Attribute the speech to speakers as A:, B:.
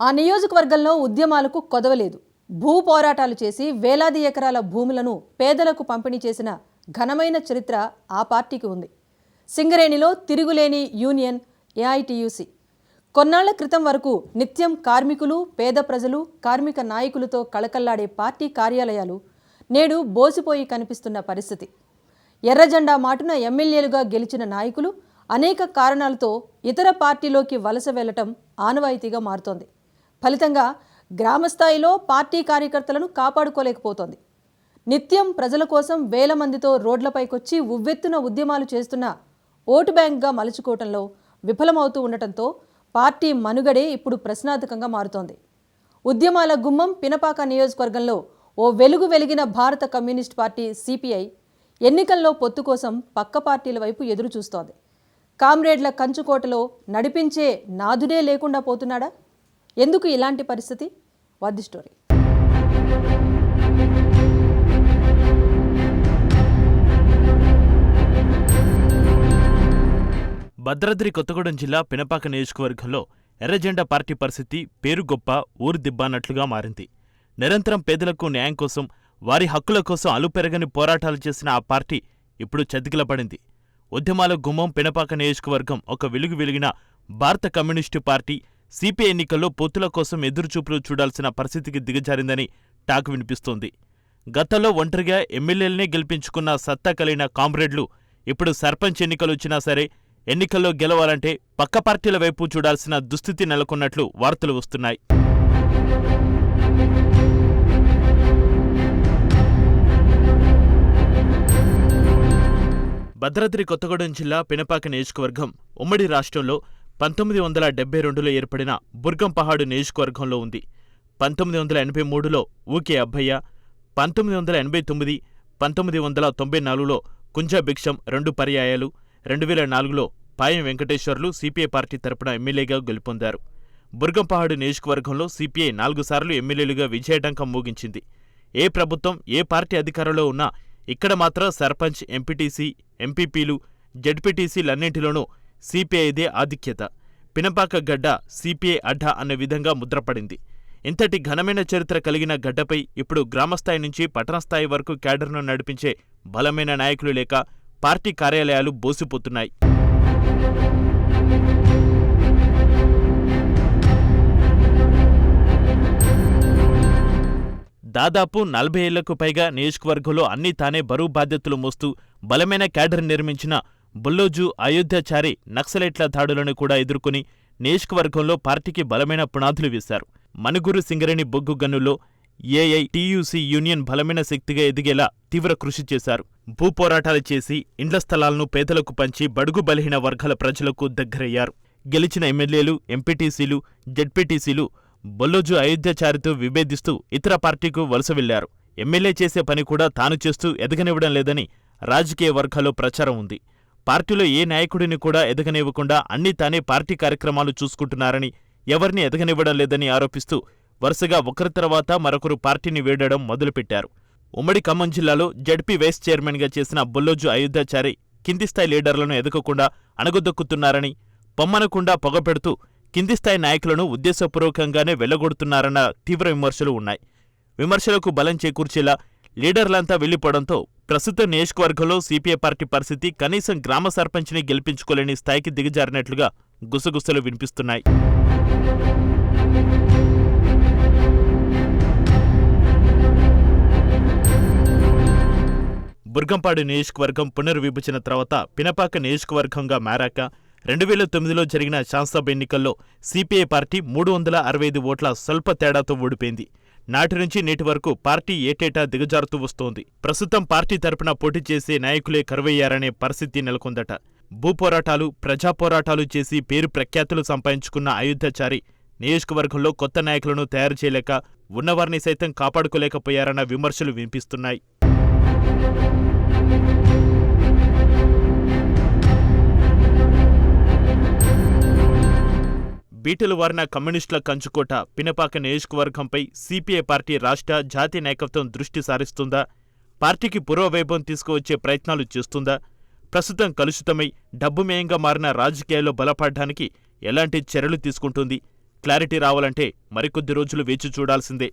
A: ఆ నియోజకవర్గంలో ఉద్యమాలకు కొదవలేదు. భూ పోరాటాలు చేసి వేలాది ఎకరాల భూములను పేదలకు పంపిణీ చేసిన ఘనమైన చరిత్ర ఆ పార్టీకి ఉంది. సింగరేణిలో తిరుగులేని యూనియన్ ఏఐటియుసి. కొన్నాళ్ళ క్రితం వరకు నిత్యం కార్మికులు పేద ప్రజలు కార్మిక నాయకులతో కళకల్లాడే పార్టీ కార్యాలయాలు నేడు బోసిపోయి కనిపిస్తున్న పరిస్థితి. ఎర్రజెండా మాటున ఎమ్మెల్యేలుగా గెలిచిన నాయకులు అనేక కారణాలతో ఇతర పార్టీలోకి వలస వెళ్ళటం ఆనవాయితీగా మారుతోంది. ఫలితంగా గ్రామస్థాయిలో పార్టీ కార్యకర్తలను కాపాడుకోలేకపోతోంది. నిత్యం ప్రజల కోసం వేల మందితో రోడ్లపైకొచ్చి ఉవ్వెత్తున ఉద్యమాలు చేస్తున్న ఓటు బ్యాంక్గా మలుచుకోవటంలో విఫలమవుతూ ఉండటంతో పార్టీ మనుగడే ఇప్పుడు ప్రశ్నార్థకంగా మారుతోంది. ఉద్యమాల గుమ్మం పినపాక నియోజకవర్గంలో ఓ వెలుగు వెలిగిన భారత కమ్యూనిస్ట్ పార్టీ సిపిఐ ఎన్నికల్లో పొత్తు కోసం పక్క పార్టీల వైపు ఎదురు చూస్తోంది కామ్రేడ్ల కంచుకోటలో నడిపించే నాదుడే లేకుండా పోతున్నాడా? ఎందుకు ఇలాంటి పరిస్థితి? వద్ది స్టోరీ.
B: భద్రాద్రి కొత్తగూడెం జిల్లా పినపాక నియోజకవర్గంలో ఎర్రజెండా పార్టీ పరిస్థితి పేరు గొప్ప ఊరు దిబ్బన్నట్లుగా మారింది. నిరంతరం పేదలకు న్యాయం కోసం వారి హక్కుల కోసం అలుపెరగని పోరాటాలు చేసిన ఆ పార్టీ ఇప్పుడు చతికిలపడింది. ఉద్యమాల గుమ్మం పినపాక నియోజకవర్గం ఒక వెలుగు వెలిగిన భారత కమ్యూనిస్టు పార్టీ సిపిఐ ఎన్నికల్లో పొత్తుల కోసం ఎదురుచూపులు చూడాల్సిన పరిస్థితికి దిగజారిందని టాక్ వినిపిస్తోంది. గతంలో ఒంటరిగా ఎమ్మెల్యేలనే గెలిపించుకున్న సత్తా కలిగిన కామ్రేడ్లు ఇప్పుడు సర్పంచ్ ఎన్నికలు వచ్చినా సరే ఎన్నికల్లో గెలవాలంటే పక్క పార్టీల వైపు చూడాల్సిన దుస్థితి నెలకొన్నట్లు వార్తలు వస్తున్నాయి. భద్రాద్రి కొత్తగూడెం జిల్లా పినపాక నియోజకవర్గం ఉమ్మడి రాష్ట్రంలో పంతొమ్మిది వందల డెబ్బై రెండులో ఏర్పడిన బుర్గంపహాడు నియోజకవర్గంలో ఉంది. పంతొమ్మిది వందల ఎనభై మూడులో ఊకే అబ్బయ్య పంతొమ్మిది వందల ఎనభై తొమ్మిది పంతొమ్మిది వందల తొంభై నాలుగులో కుంజాభిక్షం రెండు పర్యాయాలు రెండు వేల నాలుగులో పాయం వెంకటేశ్వర్లు సిపిఐ పార్టీ తరపున ఎమ్మెల్యేగా గెలుపొందారు. బుర్గంపహాడు నియోజకవర్గంలో సిపిఐ నాలుగు సార్లు ఎమ్మెల్యేలుగా విజయటంకం మోగించింది. ఏ ప్రభుత్వం ఏ పార్టీ అధికారంలో ఉన్నా ఇక్కడ మాత్రం సర్పంచ్ ఎంపీటీసీ ఎంపీపీలు జడ్పీటీసీలన్నింటిలోనూ సిపిఐదే ఆధిక్యత. పినపాక గడ్డ సిపిఐ అడ్డా అన్న విధంగా ముద్రపడింది. ఇంతటి ఘనమైన చరిత్ర కలిగిన గడ్డపై ఇప్పుడు గ్రామస్థాయి నుంచి పట్టణస్థాయి వరకు క్యాడర్ను నడిపించే బలమైన నాయకులు లేక పార్టీ కార్యాలయాలు బోసిపోతున్నాయి. దాదాపు నలభై ఏళ్ళకు పైగా నియోజకవర్గంలో అన్నీ తానే బరువు బాధ్యతలు మోస్తూ బలమైన క్యాడర్ నిర్మించిన బుల్లోజు అయోధ్యాచారి నక్సలైట్ల దాడులను కూడా ఎదుర్కొని నియోజకవర్గంలో పార్టీకి బలమైన పునాదులు వేశారు. మనుగురు సింగరేణి బొగ్గు గనుల్లో ఏఐ యూనియన్ బలమైన శక్తిగా ఎదిగేలా తీవ్ర కృషి చేశారు. భూపోరాటాలు చేసి ఇండ్ల స్థలాలను పేదలకు పంచి బడుగు బలహీన వర్గాల ప్రజలకు దగ్గరయ్యారు. గెలిచిన ఎమ్మెల్యేలు ఎంపీటీసీలు జడ్పీటీసీలు బొల్లోజు అయోధ్యాచారితో విభేదిస్తూ ఇతర పార్టీకు వలస వెళ్ళారు. ఎమ్మెల్యే చేసే పని కూడా తాను చేస్తూ ఎదగనివ్వడం లేదని రాజకీయ వర్గాల్లో ప్రచారం ఉంది. పార్టీలో ఏ నాయకుడిని కూడా ఎదగనివ్వకుండా అన్నీ తానే పార్టీ కార్యక్రమాలు చూసుకుంటున్నారని ఎవరిని ఎదగనివ్వడం లేదని ఆరోపిస్తూ వరుసగా ఒకరి తర్వాత మరొకరు పార్టీని వీడడం మొదలుపెట్టారు. ఉమ్మడి ఖమ్మం జిల్లాలో జడ్పీ వైస్ చైర్మన్గా చేసిన బొల్లోజు అయోధ్యాచారి కింది స్థాయి లీడర్లను ఎదగకుండా అణగదొక్కుతున్నారని పొమ్మనకుండా పొగపెడుతూ కింది స్థాయి నాయకులను ఉద్దేశపూర్వకంగానే వెళ్ళగొడుతున్నారన్న తీవ్ర విమర్శలు ఉన్నాయి. విమర్శలకు బలం చేకూర్చేలా లీడర్లంతా వెళ్ళిపోవడంతో ప్రస్తుత నియోజకవర్గంలో సిపిఐ పార్టీ పరిస్థితి కనీసం గ్రామ సర్పంచ్ని గెలిపించుకోలేని స్థాయికి దిగజారినట్లుగా గుసగుసలు వినిపిస్తున్నాయి. బుర్గంపాడు నియోజకవర్గం పునర్విభజన తర్వాత పినపాక నియోజకవర్గంగా మారాక రెండు వేల తొమ్మిదిలో జరిగిన శాసనసభ ఎన్నికల్లో సిపిఐ పార్టీ మూడు వందల అరవై ఐదు ఓట్ల స్వల్ప తేడాతో ఓడిపోయింది. నాటి నుంచి నేటి వరకు పార్టీ ఏటేటా దిగజారుతూ వస్తోంది. ప్రస్తుతం పార్టీ తరపున పోటీ చేసే నాయకులే కరువయ్యారనే పరిస్థితి నెలకొందట. భూపోరాటాలు ప్రజాపోరాటాలు చేసి పేరు ప్రఖ్యాతులు సంపాదించుకున్న అయోధ్యాచారి నియోజకవర్గంలో కొత్త నాయకులను తయారు చేయలేక ఉన్నవారిని సైతం కాపాడుకోలేకపోయారన్న విమర్శలు వినిపిస్తున్నాయి. బీటలు వారిన కమ్యూనిస్టుల కంచుకోట పినపాక నియోజకవర్గంపై సిపిఐ పార్టీ రాష్ట్ర జాతీయ నాయకత్వం దృష్టి సారిస్తుందా? పార్టీకి పూర్వవైభవం తీసుకువచ్చే ప్రయత్నాలు చేస్తుందా? ప్రస్తుతం కలుషితమై డబ్బుమేయంగా మారిన రాజకీయాల్లో బలపడడానికి ఎలాంటి చర్యలు తీసుకుంటుంది? క్లారిటీ రావాలంటే మరికొద్ది రోజులు వేచి చూడాల్సిందే.